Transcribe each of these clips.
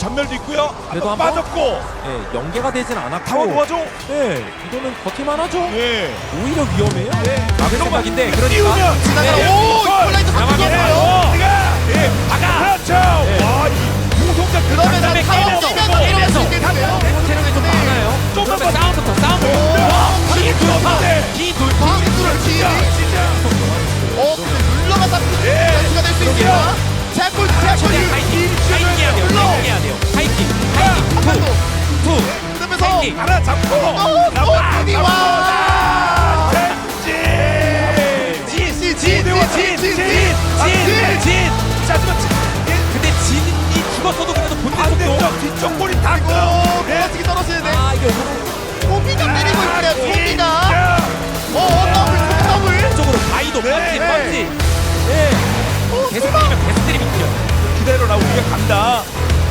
전멸도 있고요. 그래도 한번 한번? 빠졌고 예, 연계가 되진 않았고 타워 도와줘. 예, 이거는 버틸만 하죠. 예. 오히려 위험해요. 네. 막을 생각인데 그러니까 띄우면 지나가라. 네. 오, 폴라이트 나가게 바뀌었어요. 예. 박아. 그렇죠. 와, 이 공성장 그러면서 그다음에 타워 뛰면서 내려갈 수 있겠는데요. 체력이 좀 많아요. 좀만 그러면 더- 싸움부터 싸움부터. 오, 기돌 이킹. 하나 잡고 어. 어, 와. 진. 진, 진, 진, 진, 진, 진, 진, 아, 진, 진. 진. 자, 하지만 진. 근데 진이 죽었어도 그래도 본대 속도. 반대쪽 뒤쪽 볼이 끊어. 멀어지게 떨어지는데 아 이게 소비가 때리고 있네요. 소비가. 자, 어, 더블, 더블. 쪽으로 바이도 네, 펀치 네. 펀치. 예. 계속 때리면 계속 때리면 나 우리가 간다.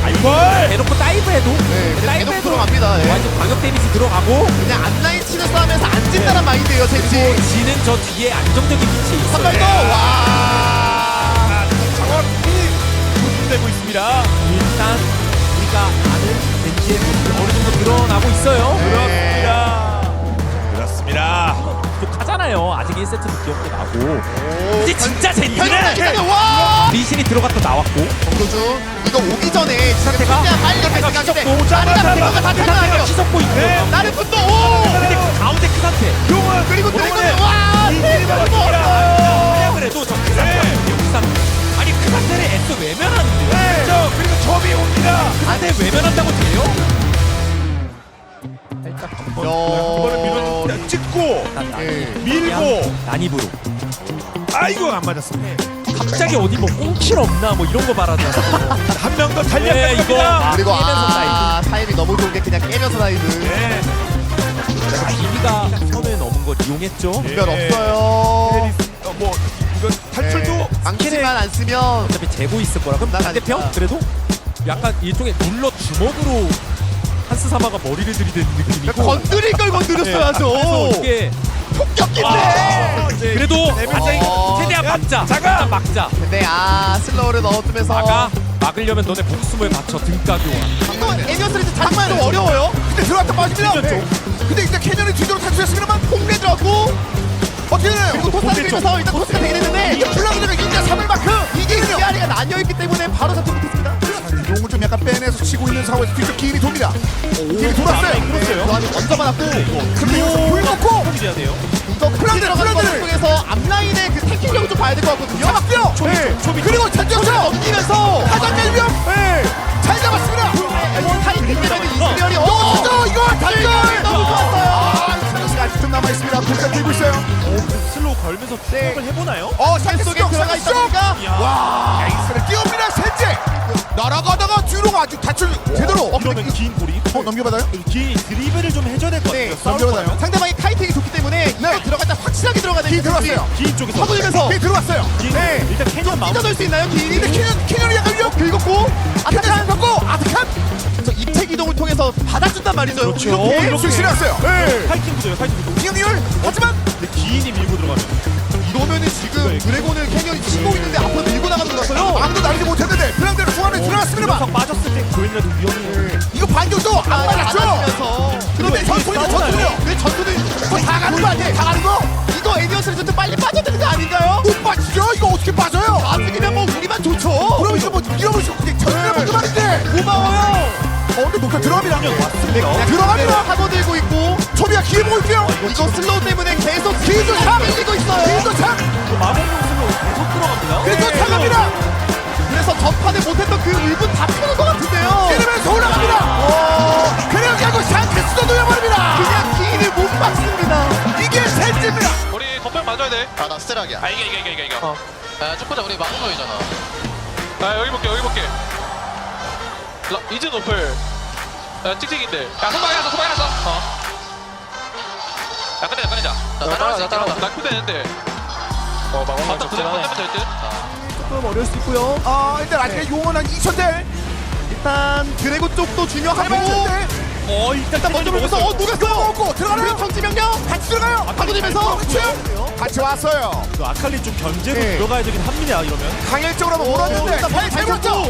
아, 이걸. 대놓고 다이브해도 네, 그냥 다이브 대놓고 해도 들어갑니다. 예. 완전 광역 데미지 들어가고 그냥 앞라인 치는 싸움에서 안 진다는 마인드예요, 젠지. 지는 저 뒤에 안정적인 위치에 있어요. 한발 더. 와. 아, 정확히 분되고 있습니다. 일단 우리가 아는 벤지의 모습이 어느 정도 드러나고 있어요. 네. 부족하잖아요. 아직 1세트도 기억도 나고. 오, 이제 진짜 이기네. 와. 리신이 들어갔다 나왔고 정도주 이거 오기 전에 상태가 빨리 갈 생각인데 오자마자 대표가 다그 상태가 탈락해요. 치솟고 있고 네. 나는 분도 오. 근데 그 가운데 그상 어. 밀어 찍고 일단 난- 예. 밀고 난입으로 아이고 안 맞았습니다. 갑자기 어디 뭐 꽁킬 없나 뭐 이런 거 말하잖아 한 명 더 네, 달려야 이거 됩니다. 막- 그리고 아 타임이 너무 좋은 게 그냥 깨면서 다이브 네. 비비가 선을 넘은 걸 이용했죠 분별 예. 없어요. 어, 뭐 이건 탈출도 네. 망치만 안 쓰면 어차피 재고 있을 거라 그럼 나가니까. 반대편 그래도 약간 일종의 눌러 주먹으로 한스 사마가 머리를 들이대는 느낌이고 건드릴 걸 건드렸어야죠. 그래서 이게 폭격기인데. 아, 그래도 네 어. 최대한 막자 자가! 일단 막자 근데 아 슬로우를 넣어두면서 막아 막으려면 너네 목숨을 바쳐 등가교환 이거 에비어스리즈 장만 좀 어려워요. 근데 들어갔다 빠지면 네. 근데 일단 캐년이 뒤로 탈출했으면 홈레드하고 어떻게 일단 토스가 되긴 했는데 이게 플라그가 인자 3을 만큼 이게 위아래가 나뉘어 있기 때문에 바로 약간 빼내서 치고 있는 상황에서 뒤쪽 기인이 돕니다 기인이 돌았어요 네, 그 안에 먼저 받았고 근데 여기서 불 놓고 해야 돼요 이거 거 플랜들! 통해서 앞라인의 그 태킹력을 좀 봐야 될 것 같거든요. 잡았고요 네. 그리고 전격차 넘기면서 가장 위험 잘 잡았습니다 타이밍 때문에 이스리얼이 어! 이거 단결 너무 좋았어요. 아 찬스가 아직 좀 남아 있습니다 불사 들고 있어요 걸면서 추격을 해보나요? 어 살 속에 들어가 있다니까? 와. 에이스를 띄웁니다 셋째 날아가다가 뒤로가 아주 탈출 제대로. 이러면 긴 고리 어 넘겨받아요? 긴 드리블을 좀 해줘야 될것 네, 같아요. 넘겨받아요. 상대방이 카이팅이 좋기 때문에 네. 들어갈 때 확실하게 기 되는 들어왔어요. 긴 쪽에서. 서두르면서 기 들어왔어요. 네. 일단 캐년 마음 찢어질 수 있나요? 기 근데 캐년 캐년이 약간 위험 긁었고. 아타칸 저 통해서 받아준단 말이죠. 그렇죠. 이렇게 이렇게. 술 실었어요 네 파이팅 구조예요 파이팅 구조 이영률 하지만 근데 기인이 밀고 들어가면 이러면은 지금 드래곤을 캐년이 치고 있는데 앞으로 밀고 나가는 거라서요. 아무도 나르지 못했는데 플랑대로 중앙에 들어갔습니다만 녀석 빠졌을 때 고인이라도 위험해요 이거 반격도 안 맞았죠? 받아주면서 그런데 전투는 전투는요. 왜 전투는 다 가는 거 아니에요? 다 가는 거? 이거 에디어스를 좀 빨리 빠져야 되는 거 아닌가요? 못 빠지죠? 이거 어떻게 빠져요? 아직이면 뭐 우리만 좋죠. 그럼 이거 뭐수 없게 전멸 먹만인데 고마워요. 어 근데 녹화 들어갑니다 그냥 들어갑니다 파고 들고 있고 초비가 기회 보고 있고요 이거 슬로우 때문에 계속 기도 참! 밀리고 있어요. 기도 참! 마법용 슬로우 계속 들어갑니다 그래서 참갑니다 그래서 전판에 못했던 그 의분 다 푸는 것 같은데요. 때리면서 올라갑니다 그래서 결국 샹크스도 놓여버립니다 그냥 기인을 못 막습니다. 이게 셋째입니다 우리 덤벨 맞아야 돼. 아 나 스테락이야. 아 이게 이게 이게 이게 이게. 어. 야 축구장 우리 막는 거이잖아. 아 여기 볼게 여기 볼게. 러, 이즈 노플. 야 찍찍인데. 야 손방에 났어 손방에 났어. 어. 야 끝내자 끝내자. 나 따라가 나 따라가. 나 끝내는데. 어 막는 맞다 그대로 끝내면 될 듯. 조금 어려울 수 있고요. 아 일단 아직 용은 한 2천대 일단 드래곤 쪽도 중요하고 8만천대 어 일단 일단 먼저 보면서 어 누갔어요. 먹고 들어가나요? 정지 명령 같이 들어가요. 파고들면서 같이 왔어요. 그 아칼리 좀 견제로 네. 들어가야 되긴 합니다 이러면 강일적으로 한번 몰았는데 일단 칼 잘못죠.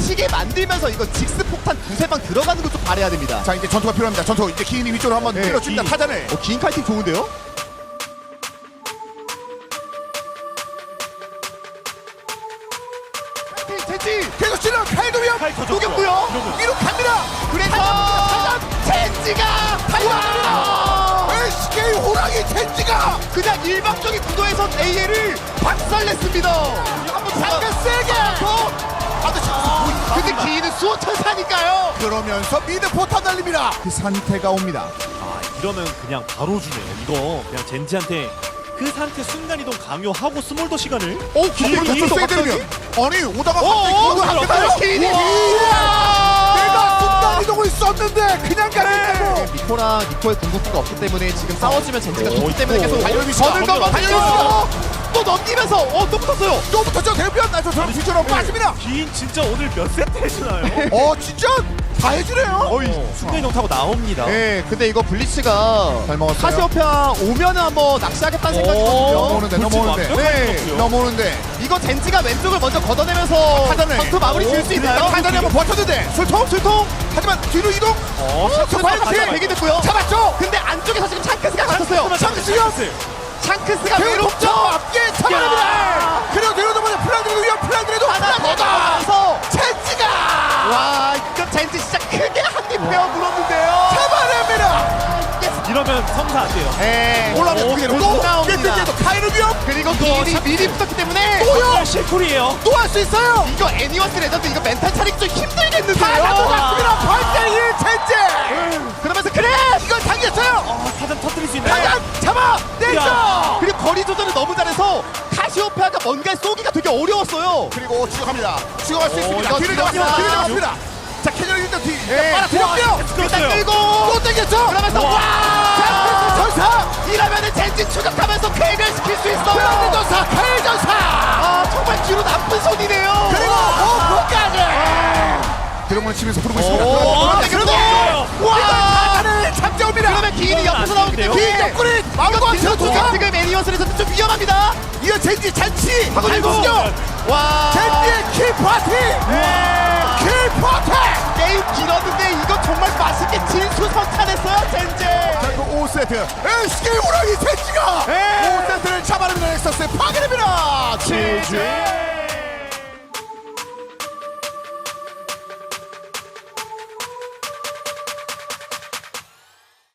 시계 만들면서 이거 직스 폭탄 두세 방 들어가는 것도 바래야 됩니다. 자 이제 전투가 필요합니다. 전투 이제 기인이 위쪽으로 한번 네, 밀어줍니다. 기인. 타잔을. 어, 긴 칼팅 좋은데요? 칼팅 체지 계속 찔러 칼도 위험. 칼 터졌고요. 녹였고요. 위로 갑니다. 그래서 타잔 첸지가 달려갑니다. 호랑이 젠지가 그냥 일방적인 구도에서 AL을 박살냈습니다. 한번 잠깐 세게 더. 아저씨 근데 기인은 수호천사니까요. 그러면서 미드 포탄 날립니다. 그 상태가 옵니다. 아 이러면 그냥 바로 주네요 이거 그냥 젠지한테 그 상태 순간이동 강요하고 스몰더 시간을 오, 근데 기인이 이거 또 세게 갑자기? 되면 아니 오다가 오, 갑자기 오, 그거 안. 되나요? 기인이. 우와! 내가 순간 이동을 썼는데 그냥 가겠다고. 니코랑 니코의 궁극기가 없기 때문에 지금 싸워주면 젠지가 좋기 때문에 계속 달려있어. 전을 넘어 먼저 달려있어 또 넘기면서 어또 붙었어요 또 붙었죠 대변 나저 저런 뒤처럼 빠집니다. 기인 진짜 오늘 몇 세트 해주나요? 어 진짜 다 해주네요. 어, 순간 이동 타고 나옵니다. 네 근데 이거 블리츠가 잘 먹었어요. 카시오페아 오면은 한번 낚시하겠다는 생각이거든요. 넘어오는데 넘어오는데. 완벽하게 네. 넘어오는데. 이거 젠지가 왼쪽을 먼저 걷어내면서. 전투 마무리 지을 수 있나요? 타잔이 한번 버텼는데. 술통 술통. 하지만 뒤로 이동. 어 샤크스 과연 과연 그- 되게 됐고요. 잡았죠. 근데 안쪽에서 지금 창크스가 갔었어요. 장시현 창크스가 외롭죠? 앞에 잡아냅니다. 그리고 내려오자마자 플라드레도 위험 플라드레도 하나 더 젠지가! 와 이거 젠지 진짜 크게 한입 베어 물었는데요 잡아냅니다. 이러면 성사 안 돼요 네. 올라오면 그대로 또또 나옵니다. 또 카이르 위험 그리고 기인이 미리 붙었기 때문에 또요 실쿨이에요 또 할 수 있어요. 이거 애니워스 레전드 이거 멘탈 차리기 좀 힘들겠는데요 타자도 갔습니다. 8대1 젠지. 그러면서 그래 이걸 당겼어요. 아 사전 터뜨릴 수 있나요? 타잔 잡아 내죠. 그리고 거리 조절을 너무 잘해서 카시오페아가 뭔가 쏘기가 되게 어려웠어요 그리고 추격합니다. 추격할 수 있습니다. 이거 뒤를. 잡았습니다. 뒤를 잡았습니다. 일단 뒤 네. 빨아들였고요. 일단 끌고 또 당겼죠. 그러면서 와. 와 전사 이러면은 젠지 추격하면서 쾌결시킬 수 플라드 있어요 전사 카일 전사 아 정말 뒤로 나쁜 손이네요 그리고 호프까지 드럼을 치면서 부르고 있습니다. 오, 그런데 와 잡자옵니다. 그러면 기인이 옆에서 안 나오기? 때문에 기 옆구리 마음껏 지금 지금 애니워스에서 좀 위험합니다 이어 젠지 잔치! 알고요. 와. 젠지의 킬 파티! 킬 파티! 게임 길었는데 이거 정말 맛있게 진수성찬했어요 젠제 그리고 5세트. SK 호랑이 젠지가 5세트를 잡아내는 넥서스 파괴됩니다. GG.